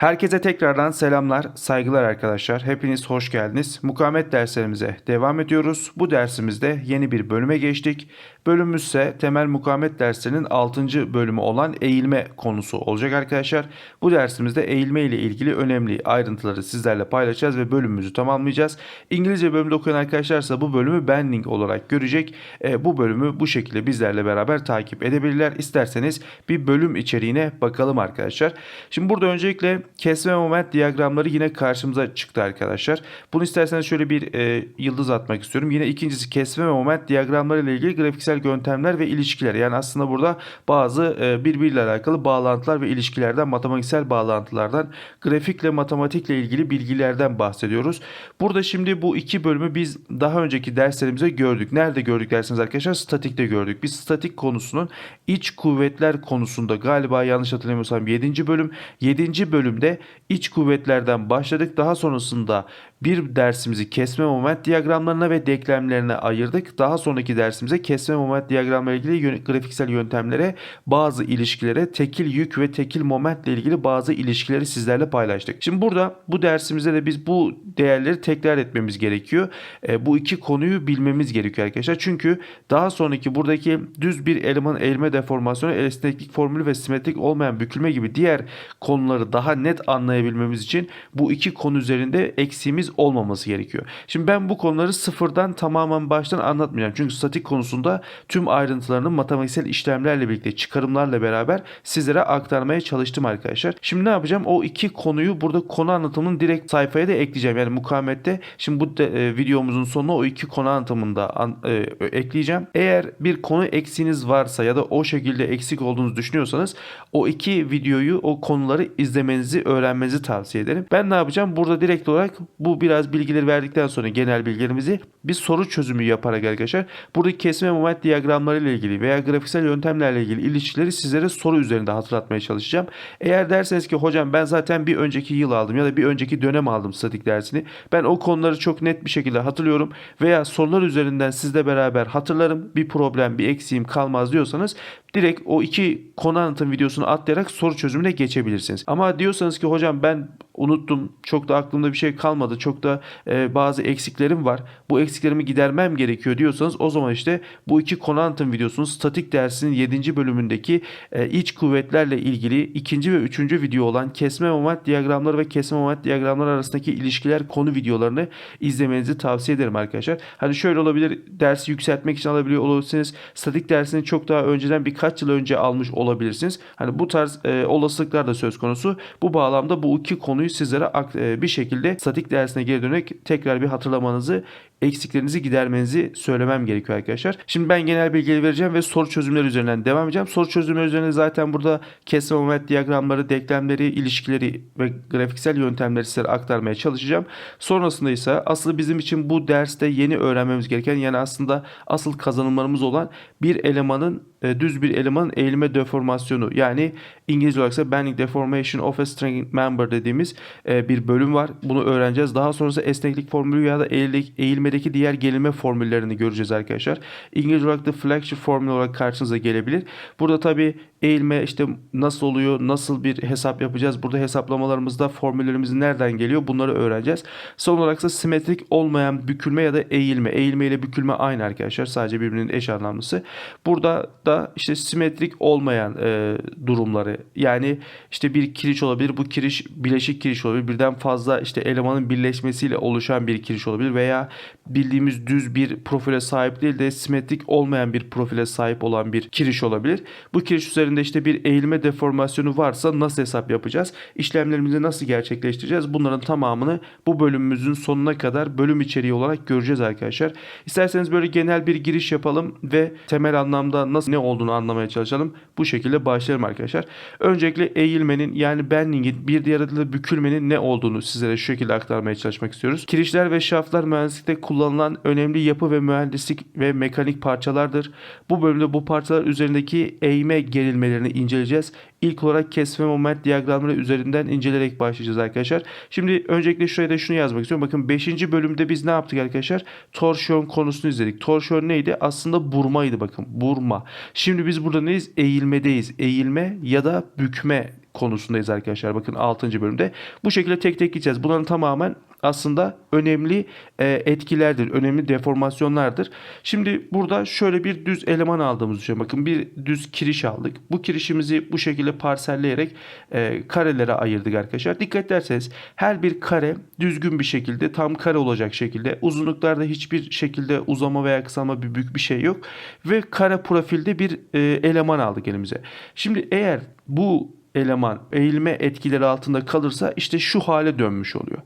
Herkese tekrardan selamlar, saygılar arkadaşlar. Hepiniz hoş geldiniz. Mukavemet derslerimize devam ediyoruz. Bu dersimizde yeni bir bölüme geçtik. Bölümümüz ise temel mukavemet derslerinin 6. bölümü olan eğilme konusu olacak arkadaşlar. Bu dersimizde eğilme ile ilgili önemli ayrıntıları sizlerle paylaşacağız ve bölümümüzü tamamlayacağız. İngilizce bölümde okuyan arkadaşlarsa bu bölümü bending olarak görecek. E, bu bölümü bu şekilde bizlerle beraber takip edebilirler. İsterseniz bir bölüm içeriğine bakalım arkadaşlar. Şimdi burada öncelikle kesme moment diyagramları yine karşımıza çıktı arkadaşlar. Bunu isterseniz şöyle bir e, yıldız atmak istiyorum. Yine ikincisi kesme moment diyagramları ile ilgili grafiksel yöntemler ve ilişkiler. Yani aslında burada bazı e, birbiriyle alakalı bağlantılar ve ilişkilerden, matematiksel bağlantılardan, grafikle matematikle ilgili bilgilerden bahsediyoruz. Burada şimdi bu iki bölümü biz daha önceki derslerimizde gördük. Nerede gördük dersiniz arkadaşlar? Statikte gördük. Biz statik konusunun iç kuvvetler konusunda galiba yanlış hatırlamıyorsam 7. bölüm. 7. bölümde iç kuvvetlerden başladık. Daha sonrasında bir dersimizi kesme moment diyagramlarına ve denklemlerine ayırdık. Daha sonraki dersimize kesme moment diyagramla ilgili grafiksel yöntemlere, bazı ilişkilere, tekil yük ve tekil momentle ilgili bazı ilişkileri sizlerle paylaştık. Şimdi burada bu dersimizde de biz bu değerleri tekrar etmemiz gerekiyor. E, bu iki konuyu bilmemiz gerekiyor arkadaşlar. Çünkü daha sonraki buradaki düz bir eleman eğilme deformasyonu, esneklik formülü ve simetrik olmayan bükülme gibi diğer konuları daha net anlayabilmemiz için bu iki konu üzerinde eksiğimiz olmaması gerekiyor. Şimdi ben bu konuları sıfırdan tamamen baştan anlatmayacağım. Çünkü statik konusunda tüm ayrıntılarını matematiksel işlemlerle birlikte çıkarımlarla beraber sizlere aktarmaya çalıştım arkadaşlar. Şimdi ne yapacağım? O iki konuyu burada konu anlatımının direkt sayfaya da ekleyeceğim. Yani mukavemette şimdi bu de, e, videomuzun sonuna o iki konu anlatımını da an- e, ekleyeceğim. Eğer bir konu eksiğiniz varsa ya da o şekilde eksik olduğunuzu düşünüyorsanız o iki videoyu o konuları izlemenizi öğrenmenizi tavsiye ederim. Ben ne yapacağım? Burada direkt olarak bu biraz bilgileri verdikten sonra genel bilgilerimizi bir soru çözümü yaparak arkadaşlar buradaki kesme moment diyagramları ile ilgili veya grafiksel yöntemlerle ilgili ilişkileri sizlere soru üzerinde hatırlatmaya çalışacağım. Eğer derseniz ki hocam ben zaten bir önceki yıl aldım ya da bir önceki dönem aldım statik dersini. Ben o konuları çok net bir şekilde hatırlıyorum veya sorular üzerinden sizle beraber hatırlarım. Bir problem, bir eksiğim kalmaz diyorsanız direkt o iki konu anlatım videosunu atlayarak soru çözümüne geçebilirsiniz. Ama diyorsanız ki hocam ben unuttum, çok da aklımda bir şey kalmadı, çok da e, bazı eksiklerim var. Bu eksiklerimi gidermem gerekiyor diyorsanız o zaman işte bu iki konu anlatım videosunu statik dersinin 7. bölümündeki e, iç kuvvetlerle ilgili ikinci ve üçüncü video olan kesme moment diyagramları ve kesme moment diyagramları arasındaki ilişkiler konu videolarını izlemenizi tavsiye ederim arkadaşlar. Hani şöyle olabilir dersi yükseltmek için alabiliyor olabilirsiniz. Statik dersini çok daha önceden birkaç yıl önce almış olabilirsiniz. Hani bu tarz e, olasılıklar da söz konusu. Bu bağlamda bu iki konuyu sizlere e, bir şekilde statik dersine geri dönerek tekrar bir hatırlamanızı eksiklerinizi gidermenizi söylemem gerekiyor arkadaşlar. Şimdi ben genel bilgileri vereceğim ve soru çözümleri üzerinden devam edeceğim. Soru çözümleri üzerine zaten burada kesme moment diyagramları, denklemleri, ilişkileri ve grafiksel yöntemleri size aktarmaya çalışacağım. Sonrasında ise asıl bizim için bu derste yeni öğrenmemiz gereken yani aslında asıl kazanımlarımız olan bir elemanın e, düz bir elemanın eğilme deformasyonu yani İngilizce olarak ise bending deformation of a string member dediğimiz e, bir bölüm var. Bunu öğreneceğiz. Daha sonrasında esneklik formülü ya da eğildik, eğilmedeki diğer gerilme formüllerini göreceğiz arkadaşlar. İngilizce olarak da flexure formül olarak karşınıza gelebilir. Burada tabi eğilme işte nasıl oluyor, nasıl bir hesap yapacağız. Burada hesaplamalarımızda formüllerimiz nereden geliyor bunları öğreneceğiz. Son olarak ise simetrik olmayan bükülme ya da eğilme. Eğilme ile bükülme aynı arkadaşlar. Sadece birbirinin eş anlamlısı. Burada da işte simetrik olmayan e, durumları yani işte bir kiriş olabilir. Bu kiriş bileşik kiriş olabilir. Birden fazla işte elemanın birleşmesiyle oluşan bir kiriş olabilir veya bildiğimiz düz bir profile sahip değil de simetrik olmayan bir profile sahip olan bir kiriş olabilir. Bu kiriş üzerinde işte bir eğilme deformasyonu varsa nasıl hesap yapacağız? İşlemlerimizi nasıl gerçekleştireceğiz? Bunların tamamını bu bölümümüzün sonuna kadar bölüm içeriği olarak göreceğiz arkadaşlar. İsterseniz böyle genel bir giriş yapalım ve temel anlamda nasıl ne olduğunu anlamaya çalışalım. Bu şekilde başlayalım arkadaşlar. Öncelikle eğilmenin yani bending'in bir diğer adıyla bükülmenin ne olduğunu sizlere şu şekilde aktarmaya çalışmak istiyoruz. Kirişler ve şaftlar mühendislikte kullanılan önemli yapı ve mühendislik ve mekanik parçalardır. Bu bölümde bu parçalar üzerindeki eğme gerilmelerini inceleyeceğiz. İlk olarak kesme moment diyagramları üzerinden inceleyerek başlayacağız arkadaşlar. Şimdi öncelikle şuraya da şunu yazmak istiyorum. Bakın 5. bölümde biz ne yaptık arkadaşlar? Torsiyon konusunu izledik. Torsiyon neydi? Aslında burmaydı bakın. Burma. Şimdi biz burada neyiz? Eğilmedeyiz. Eğilme ya da bükme konusundayız arkadaşlar. Bakın 6. bölümde. Bu şekilde tek tek gideceğiz. Bunların tamamen aslında önemli e, etkilerdir, önemli deformasyonlardır. Şimdi burada şöyle bir düz eleman aldığımızı düşünelim. Bakın bir düz kiriş aldık. Bu kirişimizi bu şekilde parselleyerek e, karelere ayırdık arkadaşlar. Dikkat ederseniz her bir kare düzgün bir şekilde tam kare olacak şekilde uzunluklarda hiçbir şekilde uzama veya kısalma bir büyük bir şey yok. Ve kare profilde bir e, eleman aldık elimize. Şimdi eğer bu eleman eğilme etkileri altında kalırsa işte şu hale dönmüş oluyor.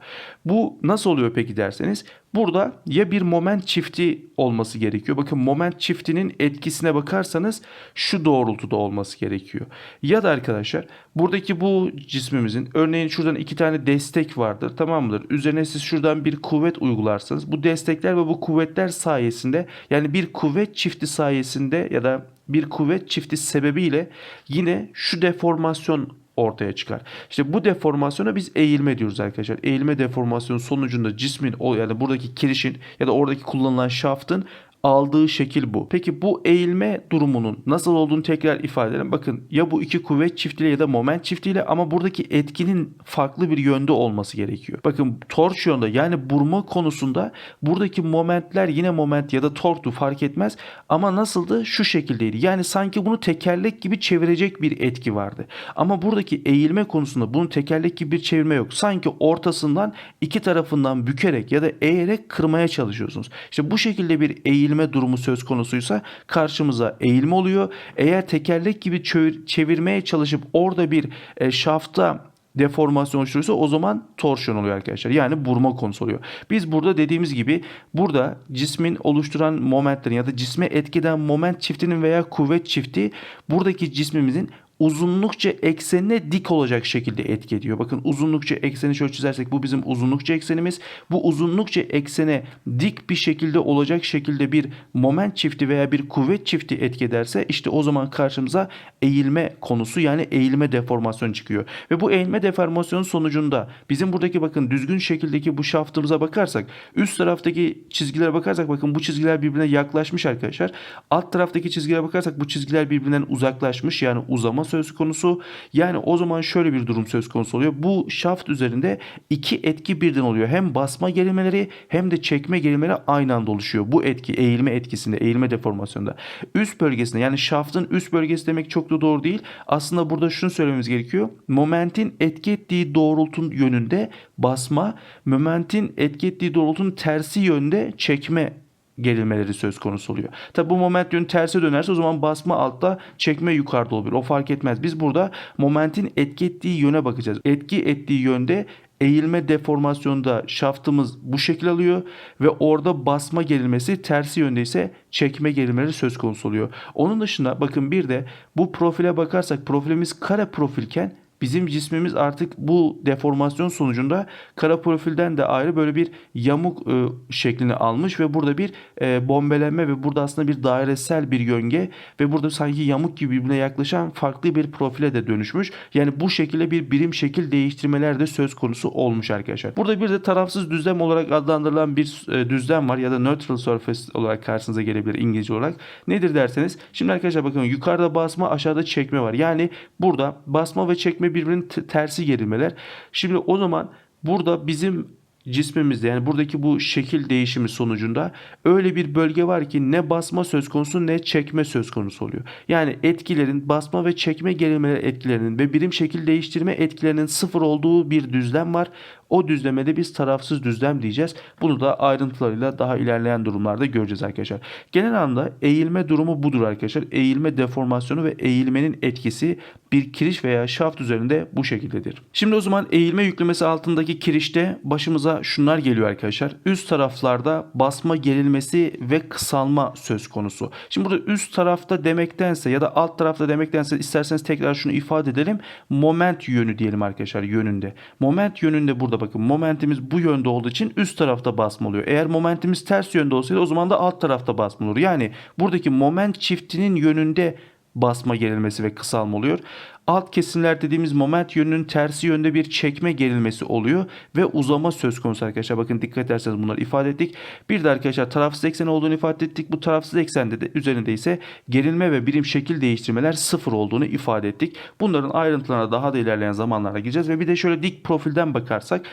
Bu nasıl oluyor peki derseniz burada ya bir moment çifti olması gerekiyor. Bakın moment çiftinin etkisine bakarsanız şu doğrultuda olması gerekiyor. Ya da arkadaşlar buradaki bu cismimizin örneğin şuradan iki tane destek vardır tamam mıdır? Üzerine siz şuradan bir kuvvet uygularsanız bu destekler ve bu kuvvetler sayesinde yani bir kuvvet çifti sayesinde ya da bir kuvvet çifti sebebiyle yine şu deformasyon ortaya çıkar. İşte bu deformasyona biz eğilme diyoruz arkadaşlar. Eğilme deformasyonu sonucunda cismin yani buradaki kirişin ya da oradaki kullanılan şaftın aldığı şekil bu. Peki bu eğilme durumunun nasıl olduğunu tekrar ifade edelim. Bakın ya bu iki kuvvet çiftiyle ya da moment çiftiyle ama buradaki etkinin farklı bir yönde olması gerekiyor. Bakın torsiyonda yani burma konusunda buradaki momentler yine moment ya da torktu fark etmez ama nasıldı? Şu şekildeydi. Yani sanki bunu tekerlek gibi çevirecek bir etki vardı. Ama buradaki eğilme konusunda bunun tekerlek gibi bir çevirme yok. Sanki ortasından iki tarafından bükerek ya da eğerek kırmaya çalışıyorsunuz. İşte bu şekilde bir eğilme eğilme durumu söz konusuysa karşımıza eğilme oluyor. Eğer tekerlek gibi çevir- çevirmeye çalışıp orada bir e, şafta deformasyon oluşturursa o zaman torsiyon oluyor arkadaşlar. Yani burma konusu oluyor. Biz burada dediğimiz gibi burada cismin oluşturan momentlerin ya da cisme etkiden moment çiftinin veya kuvvet çifti buradaki cismimizin uzunlukça eksenine dik olacak şekilde etki ediyor. Bakın uzunlukça ekseni şöyle çizersek bu bizim uzunlukça eksenimiz. Bu uzunlukça eksene dik bir şekilde olacak şekilde bir moment çifti veya bir kuvvet çifti etki ederse işte o zaman karşımıza eğilme konusu yani eğilme deformasyon çıkıyor. Ve bu eğilme deformasyonun sonucunda bizim buradaki bakın düzgün şekildeki bu şaftımıza bakarsak üst taraftaki çizgilere bakarsak bakın bu çizgiler birbirine yaklaşmış arkadaşlar. Alt taraftaki çizgilere bakarsak bu çizgiler birbirinden uzaklaşmış yani uzama söz konusu. Yani o zaman şöyle bir durum söz konusu oluyor. Bu şaft üzerinde iki etki birden oluyor. Hem basma gerilmeleri hem de çekme gerilmeleri aynı anda oluşuyor. Bu etki eğilme etkisinde, eğilme deformasyonunda. Üst bölgesinde yani şaftın üst bölgesi demek çok da doğru değil. Aslında burada şunu söylememiz gerekiyor. Momentin etki ettiği doğrultun yönünde basma, momentin etki ettiği doğrultunun tersi yönde çekme gerilmeleri söz konusu oluyor. Tabi bu moment yönü terse dönerse o zaman basma altta çekme yukarıda olabilir. O fark etmez. Biz burada momentin etki ettiği yöne bakacağız. Etki ettiği yönde eğilme deformasyonda şaftımız bu şekil alıyor ve orada basma gerilmesi tersi yönde ise çekme gerilmeleri söz konusu oluyor. Onun dışında bakın bir de bu profile bakarsak profilimiz kare profilken bizim cismimiz artık bu deformasyon sonucunda kara profilden de ayrı böyle bir yamuk e, şeklini almış ve burada bir e, bombelenme ve burada aslında bir dairesel bir yönge ve burada sanki yamuk gibi birbirine yaklaşan farklı bir profile de dönüşmüş. Yani bu şekilde bir birim şekil değiştirmeler de söz konusu olmuş arkadaşlar. Burada bir de tarafsız düzlem olarak adlandırılan bir e, düzlem var ya da neutral surface olarak karşınıza gelebilir İngilizce olarak. Nedir derseniz şimdi arkadaşlar bakın yukarıda basma aşağıda çekme var. Yani burada basma ve çekme birbirinin tersi gerilmeler. Şimdi o zaman burada bizim cismimizde yani buradaki bu şekil değişimi sonucunda öyle bir bölge var ki ne basma söz konusu ne çekme söz konusu oluyor. Yani etkilerin basma ve çekme gerilmeleri etkilerinin ve birim şekil değiştirme etkilerinin sıfır olduğu bir düzlem var. O düzlemede biz tarafsız düzlem diyeceğiz. Bunu da ayrıntılarıyla daha ilerleyen durumlarda göreceğiz arkadaşlar. Genel anlamda eğilme durumu budur arkadaşlar. Eğilme deformasyonu ve eğilmenin etkisi bir kiriş veya şaft üzerinde bu şekildedir. Şimdi o zaman eğilme yüklemesi altındaki kirişte başımıza şunlar geliyor arkadaşlar. Üst taraflarda basma gerilmesi ve kısalma söz konusu. Şimdi burada üst tarafta demektense ya da alt tarafta demektense isterseniz tekrar şunu ifade edelim. Moment yönü diyelim arkadaşlar yönünde. Moment yönünde burada bakın momentimiz bu yönde olduğu için üst tarafta basma oluyor. Eğer momentimiz ters yönde olsaydı o zaman da alt tarafta basma olur. Yani buradaki moment çiftinin yönünde basma gerilmesi ve kısalma oluyor. Alt kesimler dediğimiz moment yönünün tersi yönde bir çekme gerilmesi oluyor ve uzama söz konusu arkadaşlar. Bakın dikkat ederseniz bunları ifade ettik. Bir de arkadaşlar tarafsız eksen olduğunu ifade ettik. Bu tarafsız eksende de üzerinde ise gerilme ve birim şekil değiştirmeler sıfır olduğunu ifade ettik. Bunların ayrıntılarına daha da ilerleyen zamanlarda gireceğiz ve bir de şöyle dik profilden bakarsak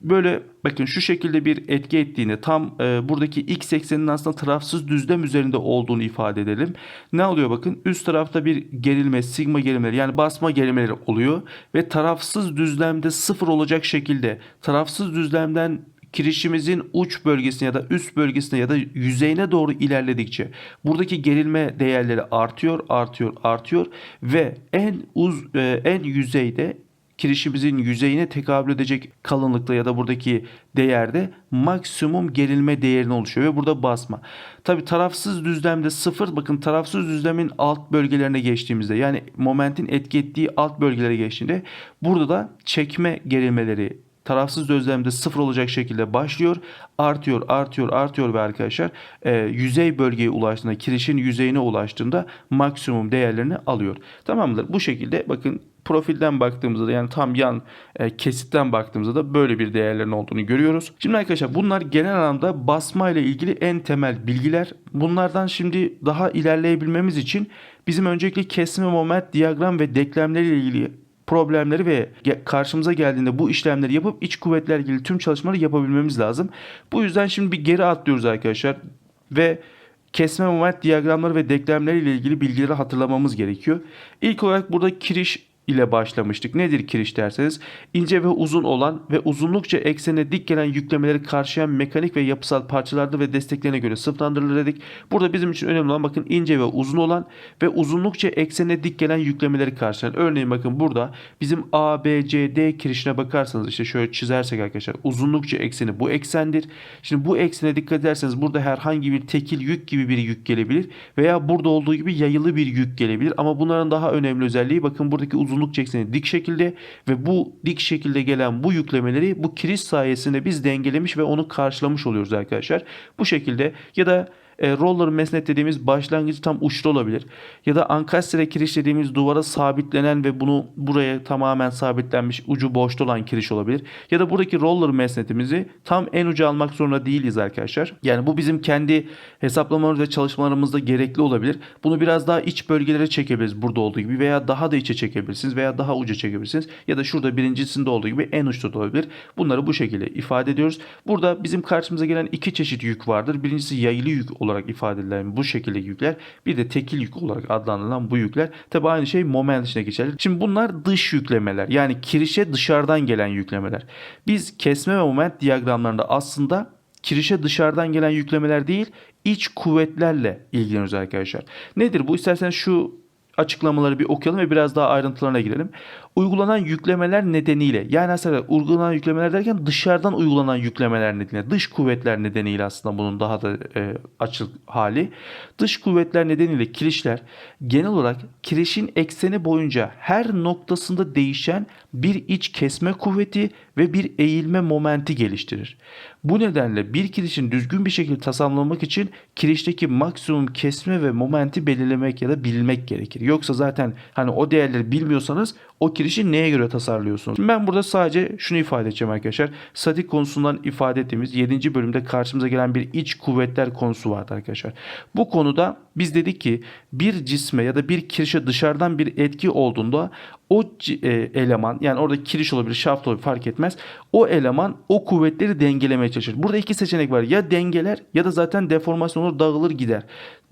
Böyle bakın şu şekilde bir etki ettiğini tam e, buradaki x ekseninin aslında tarafsız düzlem üzerinde olduğunu ifade edelim. Ne oluyor bakın üst tarafta bir gerilme sigma gerilmeleri yani basma gerilmeleri oluyor ve tarafsız düzlemde sıfır olacak şekilde tarafsız düzlemden kirişimizin uç bölgesine ya da üst bölgesine ya da yüzeyine doğru ilerledikçe buradaki gerilme değerleri artıyor, artıyor, artıyor ve en uz e, en yüzeyde kirişimizin yüzeyine tekabül edecek kalınlıkta ya da buradaki değerde maksimum gerilme değerini oluşuyor ve burada basma. Tabi tarafsız düzlemde sıfır bakın tarafsız düzlemin alt bölgelerine geçtiğimizde yani momentin etki ettiği alt bölgelere geçtiğinde burada da çekme gerilmeleri tarafsız düzlemde sıfır olacak şekilde başlıyor. Artıyor, artıyor, artıyor ve arkadaşlar e, yüzey bölgeye ulaştığında, kirişin yüzeyine ulaştığında maksimum değerlerini alıyor. Tamam mıdır? Bu şekilde bakın profilden baktığımızda da yani tam yan e, kesitten baktığımızda da böyle bir değerlerin olduğunu görüyoruz. Şimdi arkadaşlar bunlar genel anlamda basma ile ilgili en temel bilgiler. Bunlardan şimdi daha ilerleyebilmemiz için bizim öncelikle kesme moment, diyagram ve denklemleri ile ilgili problemleri ve karşımıza geldiğinde bu işlemleri yapıp iç kuvvetler ilgili tüm çalışmaları yapabilmemiz lazım. Bu yüzden şimdi bir geri atlıyoruz arkadaşlar ve kesme moment diyagramları ve denklemleri ile ilgili bilgileri hatırlamamız gerekiyor. İlk olarak burada kiriş ile başlamıştık. Nedir kiriş derseniz? ince ve uzun olan ve uzunlukça eksene dik gelen yüklemeleri karşılayan mekanik ve yapısal parçalarda ve desteklerine göre sınıflandırılır dedik. Burada bizim için önemli olan bakın ince ve uzun olan ve uzunlukça eksene dik gelen yüklemeleri karşılayan. Örneğin bakın burada bizim A, B, C, D kirişine bakarsanız işte şöyle çizersek arkadaşlar uzunlukça ekseni bu eksendir. Şimdi bu eksene dikkat ederseniz burada herhangi bir tekil yük gibi bir yük gelebilir veya burada olduğu gibi yayılı bir yük gelebilir ama bunların daha önemli özelliği bakın buradaki uzun uzunluk ekseni dik şekilde ve bu dik şekilde gelen bu yüklemeleri bu kiriş sayesinde biz dengelemiş ve onu karşılamış oluyoruz arkadaşlar. Bu şekilde ya da e, roller mesnet dediğimiz başlangıcı tam uçlu olabilir. Ya da ankastre kiriş dediğimiz duvara sabitlenen ve bunu buraya tamamen sabitlenmiş ucu boşta olan kiriş olabilir. Ya da buradaki roller mesnetimizi tam en ucu almak zorunda değiliz arkadaşlar. Yani bu bizim kendi hesaplamamız ve çalışmalarımızda gerekli olabilir. Bunu biraz daha iç bölgelere çekebiliriz burada olduğu gibi veya daha da içe çekebilirsiniz veya daha uca çekebilirsiniz. Ya da şurada birincisinde olduğu gibi en uçta da olabilir. Bunları bu şekilde ifade ediyoruz. Burada bizim karşımıza gelen iki çeşit yük vardır. Birincisi yayılı yük olarak ifade edilen bu şekilde yükler. Bir de tekil yük olarak adlandırılan bu yükler. Tabi aynı şey moment içine geçerli. Şimdi bunlar dış yüklemeler. Yani kirişe dışarıdan gelen yüklemeler. Biz kesme ve moment diyagramlarında aslında kirişe dışarıdan gelen yüklemeler değil iç kuvvetlerle ilgileniyoruz arkadaşlar. Nedir bu? İsterseniz şu açıklamaları bir okuyalım ve biraz daha ayrıntılarına girelim. Uygulanan yüklemeler nedeniyle yani aslında uygulanan yüklemeler derken dışarıdan uygulanan yüklemeler nedeniyle dış kuvvetler nedeniyle aslında bunun daha da e, açık hali. Dış kuvvetler nedeniyle kirişler genel olarak kirişin ekseni boyunca her noktasında değişen bir iç kesme kuvveti ve bir eğilme momenti geliştirir. Bu nedenle bir kirişin düzgün bir şekilde tasarlanmak için kirişteki maksimum kesme ve momenti belirlemek ya da bilmek gerekir. Yoksa zaten hani o değerleri bilmiyorsanız o kirişi neye göre tasarlıyorsunuz? Şimdi ben burada sadece şunu ifade edeceğim arkadaşlar. Statik konusundan ifade ettiğimiz 7. bölümde karşımıza gelen bir iç kuvvetler konusu vardı arkadaşlar. Bu konuda biz dedik ki bir cisme ya da bir kirişe dışarıdan bir etki olduğunda o e, eleman yani orada kiriş olabilir, şaft olabilir fark etmez. O eleman o kuvvetleri dengelemeye çalışır. Burada iki seçenek var. Ya dengeler ya da zaten deformasyon olur, dağılır gider.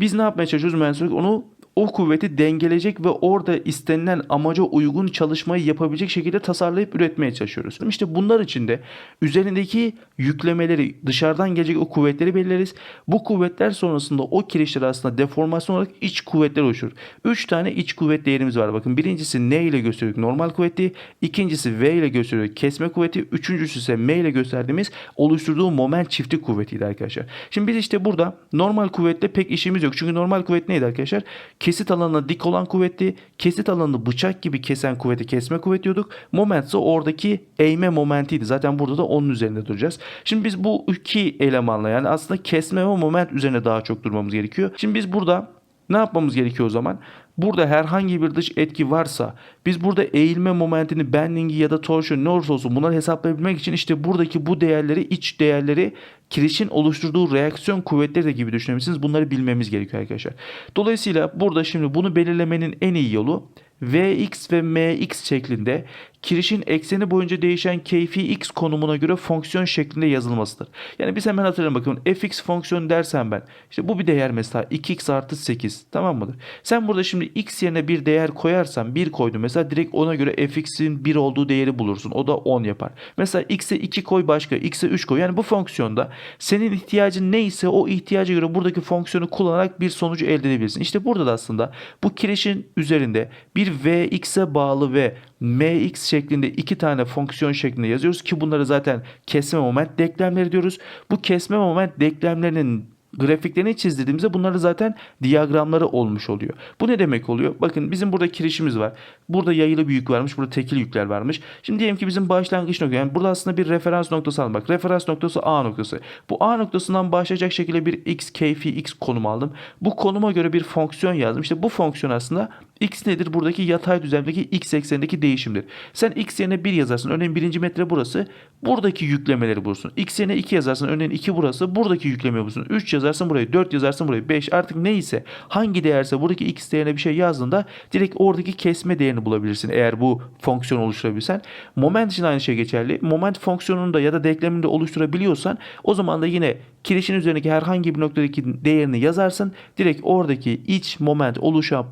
Biz ne yapmaya çalışıyoruz mühendislik? Onu o kuvveti dengeleyecek ve orada istenilen amaca uygun çalışmayı yapabilecek şekilde tasarlayıp üretmeye çalışıyoruz. İşte bunlar için de üzerindeki yüklemeleri dışarıdan gelecek o kuvvetleri belirleriz. Bu kuvvetler sonrasında o kirişler aslında deformasyon olarak iç kuvvetler oluşur. 3 tane iç kuvvet değerimiz var. Bakın birincisi N ile gösteriyoruz normal kuvveti. ikincisi V ile gösteriyoruz kesme kuvveti. Üçüncüsü ise M ile gösterdiğimiz oluşturduğu moment çifti kuvvetiydi arkadaşlar. Şimdi biz işte burada normal kuvvetle pek işimiz yok. Çünkü normal kuvvet neydi arkadaşlar? Kesit alanına dik olan kuvveti, kesit alanını bıçak gibi kesen kuvveti kesme kuvvet diyorduk. Moment ise oradaki eğme momentiydi. Zaten burada da onun üzerinde duracağız. Şimdi biz bu iki elemanla yani aslında kesme ve moment üzerine daha çok durmamız gerekiyor. Şimdi biz burada ne yapmamız gerekiyor o zaman? Burada herhangi bir dış etki varsa biz burada eğilme momentini, bendingi ya da torsiyon ne olursa olsun bunları hesaplayabilmek için işte buradaki bu değerleri, iç değerleri kirişin oluşturduğu reaksiyon kuvvetleri de gibi düşünebilirsiniz. Bunları bilmemiz gerekiyor arkadaşlar. Dolayısıyla burada şimdi bunu belirlemenin en iyi yolu Vx ve Mx şeklinde kirişin ekseni boyunca değişen keyfi x konumuna göre fonksiyon şeklinde yazılmasıdır. Yani biz hemen hatırlayalım bakın fx fonksiyon dersen ben işte bu bir değer mesela 2x artı 8 tamam mıdır? Sen burada şimdi x yerine bir değer koyarsan 1 koydun mesela direkt ona göre fx'in 1 olduğu değeri bulursun. O da 10 yapar. Mesela x'e 2 koy başka x'e 3 koy. Yani bu fonksiyonda senin ihtiyacın neyse o ihtiyaca göre buradaki fonksiyonu kullanarak bir sonucu elde edebilirsin. İşte burada da aslında bu kirişin üzerinde bir vx'e bağlı ve mx şeklinde iki tane fonksiyon şeklinde yazıyoruz ki bunları zaten kesme moment denklemleri diyoruz. Bu kesme moment denklemlerinin grafiklerini çizdirdiğimizde bunları zaten diyagramları olmuş oluyor. Bu ne demek oluyor? Bakın bizim burada kirişimiz var. Burada yayılı bir yük varmış. Burada tekil yükler varmış. Şimdi diyelim ki bizim başlangıç nokta yani burada aslında bir referans noktası aldım. Bak referans noktası A noktası. Bu A noktasından başlayacak şekilde bir x keyfi x konum aldım. Bu konuma göre bir fonksiyon yazdım. İşte bu fonksiyon aslında x nedir? Buradaki yatay düzlemdeki x eksenindeki değişimdir. Sen x yerine 1 yazarsın. Örneğin birinci metre burası. Buradaki yüklemeleri bulursun. x yerine 2 yazarsın. Örneğin 2 burası. Buradaki yüklemeyi bulursun. 3 yazarsın burayı. 4 yazarsın burayı. 5 artık neyse hangi değerse buradaki x değerine bir şey yazdığında direkt oradaki kesme değerini bulabilirsin. Eğer bu fonksiyon oluşturabilsen. Moment için aynı şey geçerli. Moment fonksiyonunu da ya da denklemini de oluşturabiliyorsan o zaman da yine kirişin üzerindeki herhangi bir noktadaki değerini yazarsın. Direkt oradaki iç moment oluşan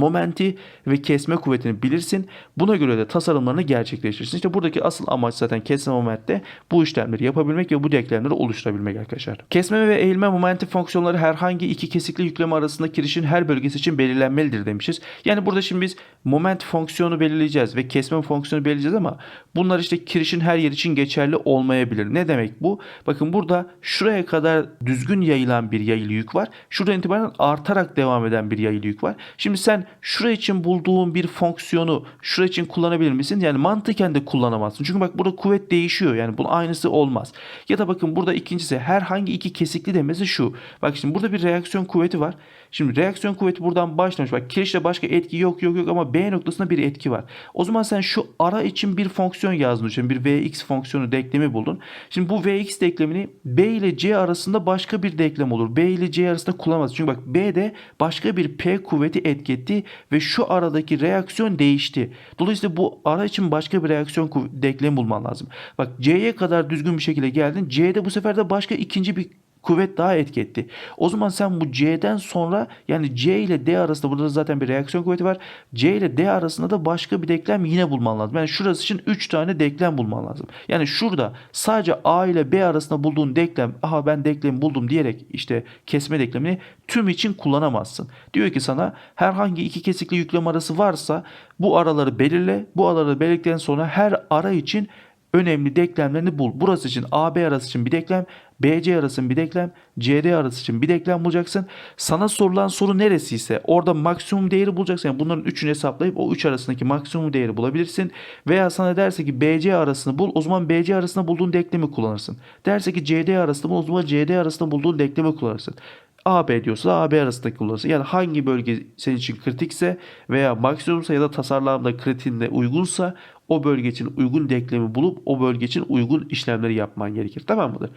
momenti ve kesme kuvvetini bilirsin. Buna göre de tasarımlarını gerçekleştirirsin. İşte buradaki asıl amaç zaten kesme momentte bu işlemleri yapabilmek ve bu denklemleri oluşturabilmek arkadaşlar. Kesme ve eğilme momenti fonksiyonları herhangi iki kesikli yükleme arasında kirişin her bölgesi için belirlenmelidir demişiz. Yani burada şimdi biz moment fonksiyonu belirleyeceğiz ve kesme fonksiyonu belirleyeceğiz ama bunlar işte kirişin her yer için geçerli olmayabilir. Ne demek bu? Bakın burada şuraya kadar düzgün yayılan bir yayılı yük var. Şuradan itibaren artarak devam eden bir yayılı yük var. Şimdi sen şura için bulduğun bir fonksiyonu şura için kullanabilir misin? Yani mantıken de kullanamazsın. Çünkü bak burada kuvvet değişiyor. Yani bunun aynısı olmaz. Ya da bakın burada ikincisi herhangi iki kesikli demesi şu. Bak şimdi burada bir reaksiyon kuvveti var. Şimdi reaksiyon kuvveti buradan başlamış. Bak kirişte başka etki yok yok yok ama B noktasında bir etki var. O zaman sen şu ara için bir fonksiyon yazdın. Şimdi bir Vx fonksiyonu denklemi buldun. Şimdi bu Vx denklemini B ile C arasında başka bir denklem olur. B ile C arasında kullanamaz. Çünkü bak B'de başka bir P kuvveti etki ve şu aradaki reaksiyon değişti. Dolayısıyla bu ara için başka bir reaksiyon denklemi bulman lazım. Bak C'ye kadar düzgün bir şekilde geldin. C'de bu sefer de başka ikinci bir kuvvet daha etki etti. O zaman sen bu C'den sonra yani C ile D arasında burada zaten bir reaksiyon kuvveti var. C ile D arasında da başka bir denklem yine bulman lazım. Yani şurası için 3 tane denklem bulman lazım. Yani şurada sadece A ile B arasında bulduğun denklem aha ben denklemi buldum diyerek işte kesme denklemini tüm için kullanamazsın. Diyor ki sana herhangi iki kesikli yüklem arası varsa bu araları belirle. Bu araları belirledikten sonra her ara için önemli denklemlerini bul. Burası için AB arası için bir denklem, BC arası bir denklem, CD arası için bir denklem bulacaksın. Sana sorulan soru neresiyse orada maksimum değeri bulacaksın. Yani bunların üçünü hesaplayıp o üç arasındaki maksimum değeri bulabilirsin. Veya sana derse ki BC arasını bul o zaman BC arasında bulduğun denklemi kullanırsın. Derse ki CD arasında bul o zaman CD arasında bulduğun denklemi kullanırsın. AB diyorsa AB arasındaki kullanırsın. Yani hangi bölge senin için kritikse veya maksimumsa ya da tasarlamda kritiğinde uygunsa o bölge için uygun denklemi bulup o bölge için uygun işlemleri yapman gerekir. Tamam mıdır?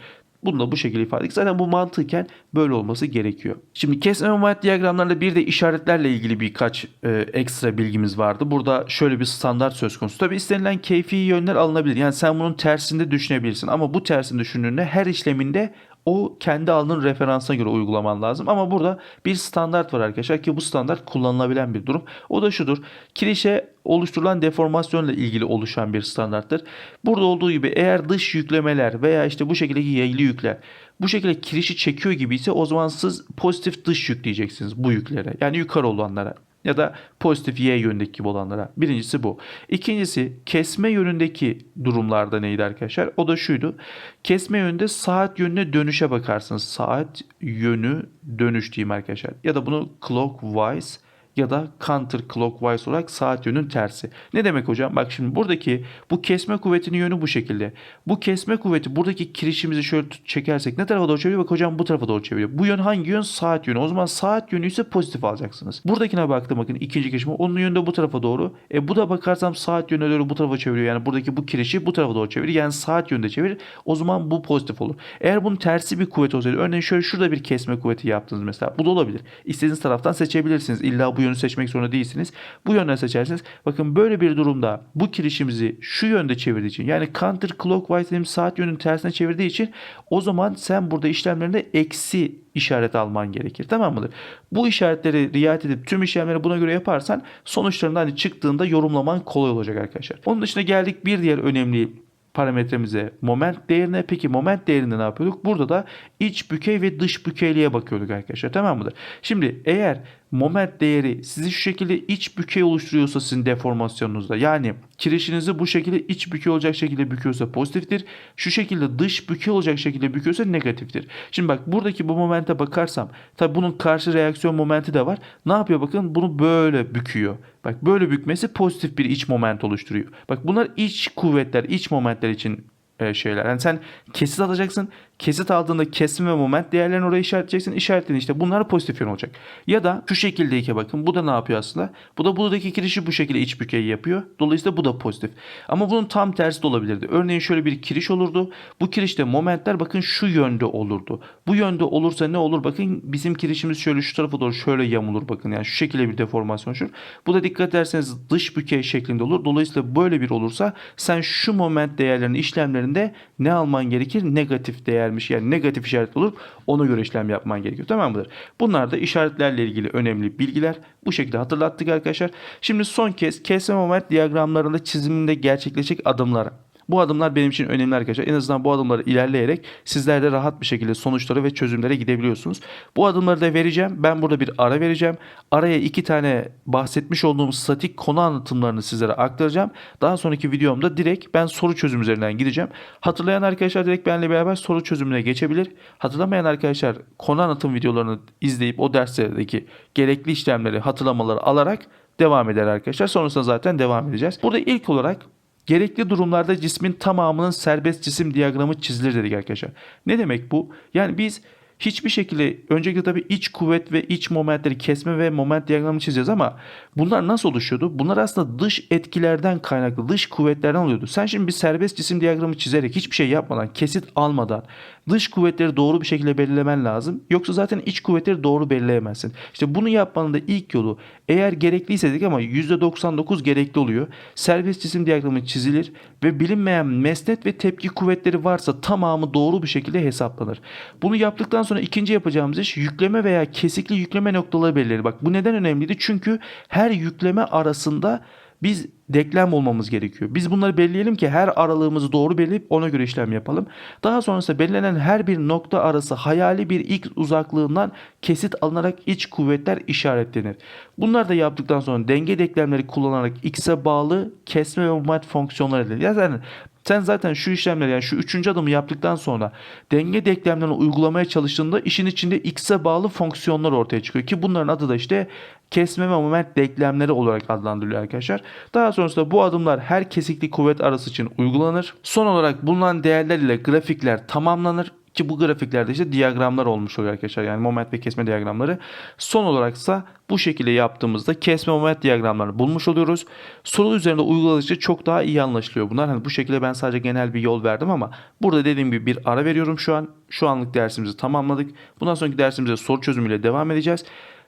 Bunu da bu şekilde ifade ettik. Zaten bu mantıken böyle olması gerekiyor. Şimdi kesme moment diyagramlarında bir de işaretlerle ilgili birkaç e, ekstra bilgimiz vardı. Burada şöyle bir standart söz konusu. Tabi istenilen keyfi yönler alınabilir. Yani sen bunun tersinde düşünebilirsin. Ama bu tersini düşündüğünde her işleminde o kendi alanın referansına göre uygulaman lazım. Ama burada bir standart var arkadaşlar ki bu standart kullanılabilen bir durum. O da şudur. Kirişe oluşturulan deformasyonla ilgili oluşan bir standarttır. Burada olduğu gibi eğer dış yüklemeler veya işte bu şekildeki yayılı yükler bu şekilde kirişi çekiyor gibi ise o zaman siz pozitif dış yük diyeceksiniz bu yüklere. Yani yukarı olanlara ya da pozitif y yönündeki gibi olanlara. Birincisi bu. İkincisi kesme yönündeki durumlarda neydi arkadaşlar? O da şuydu. Kesme yönünde saat yönüne dönüşe bakarsınız. Saat yönü dönüş diyeyim arkadaşlar. Ya da bunu clockwise ya da counter clockwise olarak saat yönünün tersi. Ne demek hocam? Bak şimdi buradaki bu kesme kuvvetinin yönü bu şekilde. Bu kesme kuvveti buradaki kirişimizi şöyle çekersek ne tarafa doğru çeviriyor? Bak hocam bu tarafa doğru çeviriyor. Bu yön hangi yön? Saat yönü. O zaman saat yönü ise pozitif alacaksınız. Buradakine baktım bakın ikinci kirişime. Onun yönü de bu tarafa doğru. E bu da bakarsam saat yönüne doğru bu tarafa çeviriyor. Yani buradaki bu kirişi bu tarafa doğru çeviriyor. Yani saat yönünde çevirir. O zaman bu pozitif olur. Eğer bunun tersi bir kuvvet olsaydı örneğin şöyle şurada bir kesme kuvveti yaptınız mesela. Bu da olabilir. İstediğiniz taraftan seçebilirsiniz. İlla bu yönü seçmek zorunda değilsiniz. Bu yönden seçersiniz. Bakın böyle bir durumda bu kirişimizi şu yönde çevirdiği için yani counter clockwise dediğim saat yönünün tersine çevirdiği için o zaman sen burada işlemlerinde eksi işaret alman gerekir. Tamam mıdır? Bu işaretleri riayet edip tüm işlemleri buna göre yaparsan sonuçlarında hani çıktığında yorumlaman kolay olacak arkadaşlar. Onun dışında geldik bir diğer önemli parametremize moment değerine. Peki moment değerinde ne yapıyorduk? Burada da iç bükey ve dış bükeyliğe bakıyorduk arkadaşlar. Tamam mıdır? Şimdi eğer moment değeri sizi şu şekilde iç bükey oluşturuyorsa sizin deformasyonunuzda yani kirişinizi bu şekilde iç bükey olacak şekilde büküyorsa pozitiftir. Şu şekilde dış bükey olacak şekilde büküyorsa negatiftir. Şimdi bak buradaki bu momente bakarsam tabi bunun karşı reaksiyon momenti de var. Ne yapıyor bakın bunu böyle büküyor. Bak böyle bükmesi pozitif bir iç moment oluşturuyor. Bak bunlar iç kuvvetler, iç momentler için e, şeyler. Yani sen kesit alacaksın. Kesit aldığında kesim ve moment değerlerini oraya işaretleyeceksin. İşaretleyin işte bunlar pozitif yön olacak. Ya da şu şekildeki bakın bu da ne yapıyor aslında? Bu da buradaki kirişi bu şekilde iç bükey yapıyor. Dolayısıyla bu da pozitif. Ama bunun tam tersi de olabilirdi. Örneğin şöyle bir kiriş olurdu. Bu kirişte momentler bakın şu yönde olurdu. Bu yönde olursa ne olur? Bakın bizim kirişimiz şöyle şu tarafa doğru şöyle yamulur bakın. Yani şu şekilde bir deformasyon oluşur. Bu da dikkat ederseniz dış bükey şeklinde olur. Dolayısıyla böyle bir olursa sen şu moment değerlerini işlemlerinde ne alman gerekir? Negatif değermiş. Yani negatif işaret olur. Ona göre işlem yapman gerekiyor. Tamam mıdır? Bunlar da işaretlerle ilgili önemli bilgiler. Bu şekilde hatırlattık arkadaşlar. Şimdi son kez kesme moment diyagramlarında çiziminde gerçekleşecek adımlar. Bu adımlar benim için önemli arkadaşlar. En azından bu adımları ilerleyerek sizler de rahat bir şekilde sonuçlara ve çözümlere gidebiliyorsunuz. Bu adımları da vereceğim. Ben burada bir ara vereceğim. Araya iki tane bahsetmiş olduğum statik konu anlatımlarını sizlere aktaracağım. Daha sonraki videomda direkt ben soru çözüm üzerinden gideceğim. Hatırlayan arkadaşlar direkt benimle beraber soru çözümüne geçebilir. Hatırlamayan arkadaşlar konu anlatım videolarını izleyip o derslerdeki gerekli işlemleri, hatırlamaları alarak devam eder arkadaşlar. Sonrasında zaten devam edeceğiz. Burada ilk olarak Gerekli durumlarda cismin tamamının serbest cisim diyagramı çizilir dedik arkadaşlar. Ne demek bu? Yani biz hiçbir şekilde öncelikle tabii iç kuvvet ve iç momentleri kesme ve moment diyagramı çizeceğiz ama bunlar nasıl oluşuyordu? Bunlar aslında dış etkilerden kaynaklı, dış kuvvetlerden oluyordu. Sen şimdi bir serbest cisim diyagramı çizerek hiçbir şey yapmadan, kesit almadan dış kuvvetleri doğru bir şekilde belirlemen lazım. Yoksa zaten iç kuvvetleri doğru belirleyemezsin. İşte bunu yapmanın da ilk yolu eğer gerekliyse dedik ama %99 gerekli oluyor. Serbest cisim diyagramı çizilir ve bilinmeyen mesnet ve tepki kuvvetleri varsa tamamı doğru bir şekilde hesaplanır. Bunu yaptıktan sonra ikinci yapacağımız iş yükleme veya kesikli yükleme noktaları belirlenir. Bak bu neden önemliydi? Çünkü her yükleme arasında biz denklem olmamız gerekiyor. Biz bunları belirleyelim ki her aralığımızı doğru belirleyip ona göre işlem yapalım. Daha sonrasında belirlenen her bir nokta arası hayali bir x uzaklığından kesit alınarak iç kuvvetler işaretlenir. Bunları da yaptıktan sonra denge denklemleri kullanarak x'e bağlı kesme ve moment fonksiyonları edilir. Yani sen zaten şu işlemleri yani şu üçüncü adımı yaptıktan sonra denge denklemlerini uygulamaya çalıştığında işin içinde x'e bağlı fonksiyonlar ortaya çıkıyor ki bunların adı da işte kesme ve moment denklemleri olarak adlandırılıyor arkadaşlar. Daha sonrasında bu adımlar her kesikli kuvvet arası için uygulanır. Son olarak bulunan değerler ile grafikler tamamlanır ki bu grafiklerde işte diyagramlar olmuş oluyor arkadaşlar. Yani moment ve kesme diyagramları. Son olaraksa bu şekilde yaptığımızda kesme moment diyagramlarını bulmuş oluyoruz. Soru üzerinde uyguladıkça çok daha iyi anlaşılıyor bunlar. Hani bu şekilde ben sadece genel bir yol verdim ama burada dediğim gibi bir ara veriyorum şu an. Şu anlık dersimizi tamamladık. Bundan sonraki dersimize soru çözümüyle devam edeceğiz.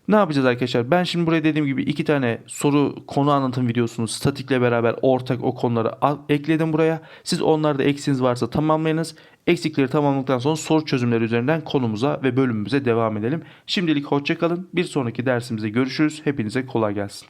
Ne yapacağız arkadaşlar? Ben şimdi buraya dediğim gibi iki tane soru konu anlatım videosunu statikle beraber ortak o konuları ekledim buraya. Siz onlarda eksiğiniz varsa tamamlayınız. Eksikleri tamamladıktan sonra soru çözümleri üzerinden konumuza ve bölümümüze devam edelim. Şimdilik hoşçakalın. Bir sonraki dersimize görüşürüz. Hepinize kolay gelsin.